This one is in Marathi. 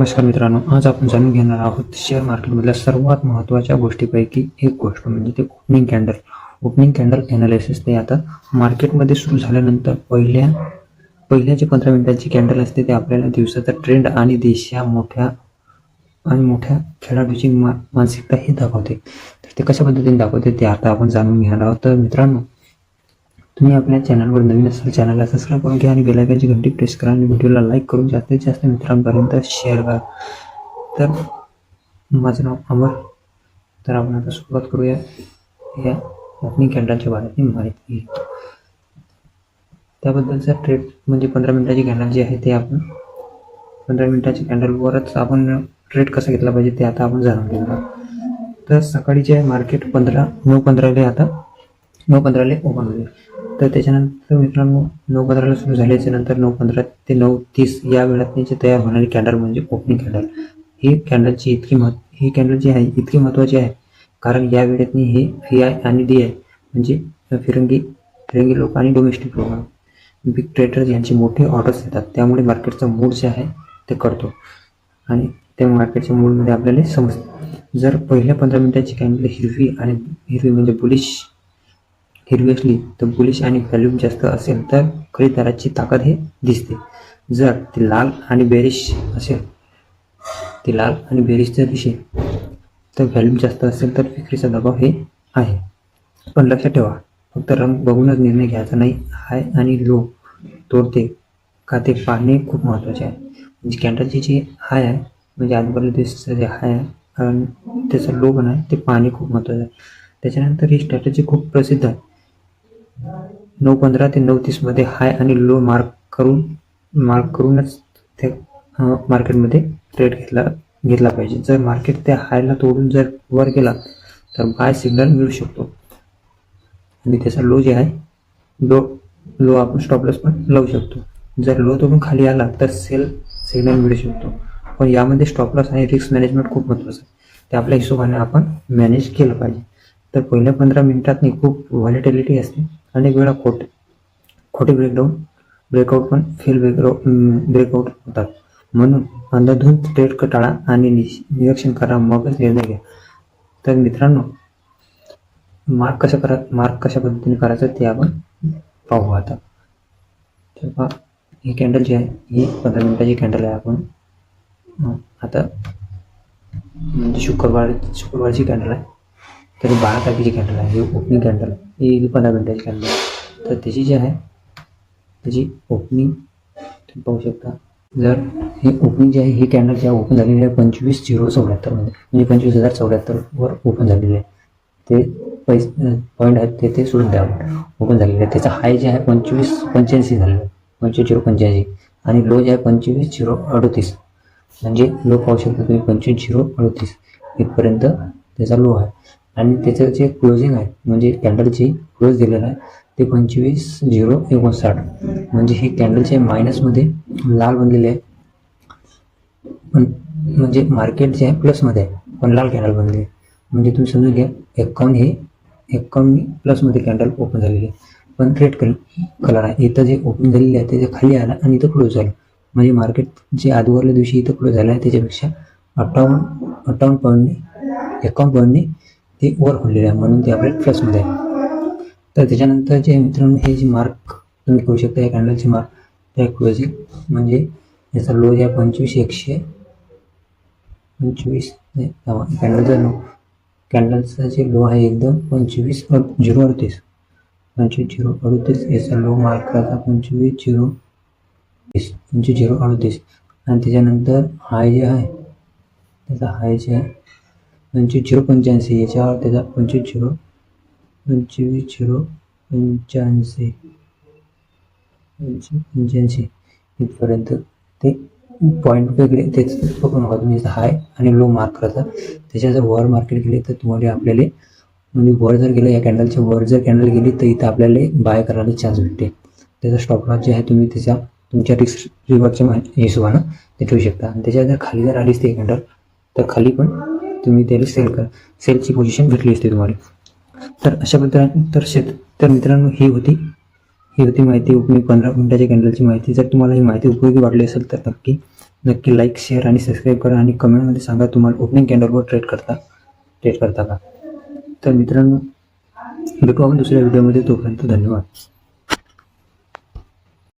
नमस्कार मित्रांनो आज आपण जाणून घेणार आहोत शेअर मार्केटमधल्या सर्वात महत्त्वाच्या गोष्टीपैकी एक गोष्ट म्हणजे ते opening candle opening candle analysis ते आता मार्केटमध्ये सुरू झाल्यानंतर पहिल्या पहिल्या जे पंधरा मिनिटांची कॅन्डल असते ते आपल्याला दिवसाचा ट्रेंड आणि देशा मोठ्या आणि मोठ्या खेळाडूची मा मानसिकता हे दाखवते. तर ते कशा पद्धतीने दाखवते ते आता आपण जाणून घेणार आहोत. तर मित्रांनो तुम्ही आपल्या चॅनलवर नवीन असाल चॅनलला सबस्क्राईब करून घ्या आणि बेलायकाची घंटी प्रेस करा आणि व्हिडिओला लाईक करून जास्तीत जास्त मित्रांपर्यंत शेअर करा. तर माझं नाव अमर. तर आपण आता सुरुवात करूया. या ओपनिंग कॅन्डलच्या बाबतीत माहिती. त्याबद्दलचा ट्रेड म्हणजे पंधरा मिनिटाची कॅन्डल जी आहे ते आपण पंधरा मिनिटाच्या कॅन्डलवरच आपण ट्रेड कसा घेतला पाहिजे ते आता आपण जाणून घेणार तर सकाळी जे आहे मार्केट पंधरा नऊ पंधराले आता नऊ पंधराले ओपन होते तर त्याच्यानंतर मित्रांनो नऊ पंधराला सुरू झाल्याच्यानंतर नऊ पंधरा ते नऊ तीस या वेळात त्यांची तयार होणारी कॅन्डल म्हणजे ओपनिंग कॅन्डल ही कॅन्डलची इतकी महत् ही कॅन्डल जी आहे इतकी महत्त्वाची आहे. कारण या वेळेत हे फी आय आणि डी आय म्हणजे फिरंगी फिरंगी लोक आणि डोमेस्टिक लोक बिग ट्रेडर्स यांचे मोठे ऑर्डर्स येतात. त्यामुळे मार्केटचा मूड जे आहे ते कळतो. आणि त्या मार्केटच्या मूडमध्ये आपल्याला समजतं. जर पहिल्या पंधरा मिनिटाची कॅन्डल हिरवी आणि हिरवी म्हणजे बुलिश हिरवी असली तर बुलिश आणि व्हॅल्यूम जास्त असेल तर खरेदीदाराची ताकद हे दिसते. जर ती लाल आणि बेरिश असेल ती लाल आणि बेरिश जर दिसेल तर व्हॅल्यूम जास्त असेल तर विक्रीचा दबाव हे आहे. पण लक्षात ठेवा फक्त रंग बघूनच निर्णय घ्यायचा नाही. हाय आणि लो तोडते का ते पाहणे खूप महत्त्वाचे आहे. म्हणजे कॅन्डलची जी हाय आहे म्हणजे आजूबाजूला दिसतं जे हाय आहे कारण त्याचं लो पण आहे ते पाहणे खूप महत्त्वाचं आहे. त्याच्यानंतर ही स्ट्रॅटजी खूप प्रसिद्ध आहे. नऊ पंधरा ते नऊ तीसमध्ये हाय आणि लो मार्क करून मार्क करूनच ते मार्केटमध्ये ट्रेड घेतला घेतला पाहिजे. जर मार्केट त्या हायला तोडून जर वर गेला तर बाय सिग्नल मिळू शकतो. आणि त्याचा लो जे आहे लो लो आपण स्टॉपलॉस पण लावू शकतो. जर लो तोडून खाली आला तर सेल सिग्नल मिळू शकतो. पण यामध्ये स्टॉपलॉस आणि रिस्क मॅनेजमेंट खूप महत्त्वाचं आहे. ते आपल्या हिशोबाने आपण मॅनेज केलं पाहिजे. तर पहिल्या पंधरा मिनिटात खूप व्हॉलिटिलिटी असते. अनेक वेळा खोटे खोटे ब्रेकडाऊन ब्रेकआउट पण फेल ब्रेकआउट ब्रेकआउट होतात. म्हणून अंधाधुंद ट्रेड टाळा आणि निरीक्षण करा मगच निर्णय घ्या. तर मित्रांनो मार्क कशा करा मार्क कशा पद्धतीने करायचं ते आपण पाहू आता. तर पहा ही कॅन्डल जी आहे ही पंधरा मिनिटाची कॅन्डल आहे आपण. आता म्हणजे शुक्रवार शुक्रवारची कॅन्डल आहे. तर बारा तारखेची कॅन्डल आहे हे ओपनिंग कॅन्डल आहे. ही पंधरा मिनटाची कॅन्डल आहे. तर त्याची जी आहे त्याची ओपनिंग तुम्ही पाहू शकता. जर हे ओपनिंग जी आहे ही कॅन्डल जी ओपन झालेली आहे पंचवीस झिरो चौऱ्याहत्तरमध्ये म्हणजे पंचवीस हजार चौऱ्याहत्तरवर ओपन झालेली आहे. ते पैसे पॉईंट आहेत ते ते सोडून द्यावं ओपन झालेले आहे. त्याचा हाय जे आहे पंचवीस पंच्याऐंशी झालेलं आहे. पंचवीस झिरो पंच्याऐंशी. आणि लो जे आहे पंचवीस झिरो अडतीस. म्हणजे लो पाहू शकता तुम्ही पंचवीस झिरो अडतीस. इथपर्यंत त्याचा लो आहे. आणि त्याचं जे क्लोजिंग आहे म्हणजे कॅन्डलची क्लोज दिलेलं आहे ते पंचवीस झिरो एकोणसाठ. म्हणजे हे कॅन्डलचे मायनसमध्ये लाल बनलेले आहे. पण म्हणजे मार्केट जे आहे प्लसमध्ये आहे. पण लाल कॅन्डल बनले आहे. म्हणजे तुम्ही समजून घ्या एक्कावन्न हे एक्कावन्न प्लसमध्ये कॅन्डल ओपन झालेली आहे. पण रेड कलर कलर आहे. इथं जे ओपन झालेले आहे त्याच्याखाली आला आणि इथं क्लोज झालं. म्हणजे मार्केट जे आदवरल्या दिवशी इथं क्लोज झालं आहे त्याच्यापेक्षा अठ्ठावन्न अठ्ठावन्न पॉईंटने एकावन्न पॉईंटने ते वर खुललेली आहे म्हणून ते आपल्या प्लसमध्ये आहे. तर त्याच्यानंतर जे मित्रांनो हे जे मार्क तुम्ही करू शकता या कॅन्डलचे मार्क त्या क्लोजिंग म्हणजे याचा लो जे आहे पंचवीस एकशे पंचवीस कॅन्डलचा लो कॅन्डलचा जे लो आहे एकदम पंचवीस अड- झिरो अडतीस. पंचवीस झिरो अडतीस याचा लो मार्क करायचा पंचवीस झिरो वीस पंचवीस झिरो अडतीस. आणि त्याच्यानंतर हाय जे आहे त्याचा हाय जे आहे पंचवीस झिरो पंच्याऐंशी याच्यावर त्याचा पंचवीस झिरो पंचवीस झिरो पंच्याऐंशी. पंचवीस पंच्याऐंशी इथपर्यंत ते पॉईंट वेगळे तेच बघू नका तुम्ही हाय आणि लो मार्क करता. त्याच्या जर वर मार्केट गेले तर तुम्हाला आपल्याला म्हणजे वर जर गेलं या कॅन्डलच्या वर जर कॅन्डल गेली तर इथं आपल्याला बाय करायला चान्स भेटते. त्याचा स्टॉप लॉस जे आहे तुम्ही त्याच्या तुमच्या रिस्क रिवॉर्डच्या हिशोबानं ते ठेवू शकता. आणि त्याच्या जर खाली जर आलीच ते कॅन्डल तर खाली पण तुम्ही त्याला सेल करा. सेलची पोझिशन भेटली असते तुम्हाला. तर अशा पद्धतीने तर शेत तर मित्रांनो ही होती. ही होती माहिती उपयोगी पंधरा मिनिटाच्या कॅन्डलची माहिती. जर तुम्हाला ही माहिती उपयोगी वाटली असेल तर नक्की नक्की लाईक शेअर आणि सबस्क्राईब करा आणि कमेंटमध्ये सांगा तुम्हाला ओपनिंग कॅन्डलवर ट्रेड करता ट्रेड करता का. तर मित्रांनो भेटू आपण दुसऱ्या व्हिडिओमध्ये तोपर्यंत धन्यवाद.